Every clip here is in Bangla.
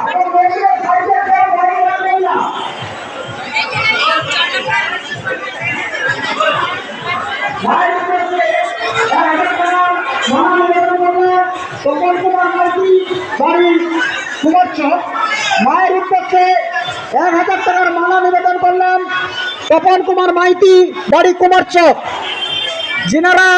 এবং মন্দিরের সাইডে কেউ বাড়ি রাখবেন না। মায়ের উদ্দেশ্যে এক হাজার টাকার মালা নিবেদন করলেন। তপন কুমার মাইতি, বাড়ি কুমার চক। যিনারা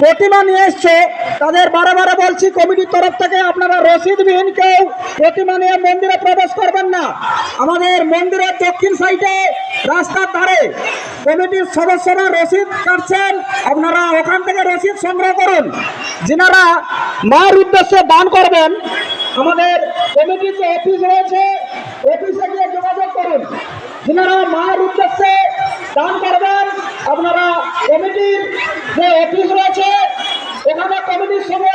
প্রতিমা নিয়ে এসছে, তাদের বারে বারে বলছি, কমিটির তরফ থেকে আপনারা রসিদবিহীন কেউ প্রতিমা নিয়ে মন্দিরে প্রবেশ করবেন না। আমাদের মন্দিরের দক্ষিণ সাইডে রাস্তার ধারে কমিটির সদস্যরা রসিদ কাটছেন। আপনারা ওখান থেকে রসিদ সংগ্রহ করুন। যিনারা মায়ের উদ্দেশ্যে দান করবেন, আমাদের কমিটির যে অফিস রয়েছে অফিসে গিয়ে যোগাযোগ করুন যিনারা মায়ের উদ্দেশ্যে দান করবেন। আপনারা কমিটির যে অফিস রয়েছে এখানে কমিটির সঙ্গে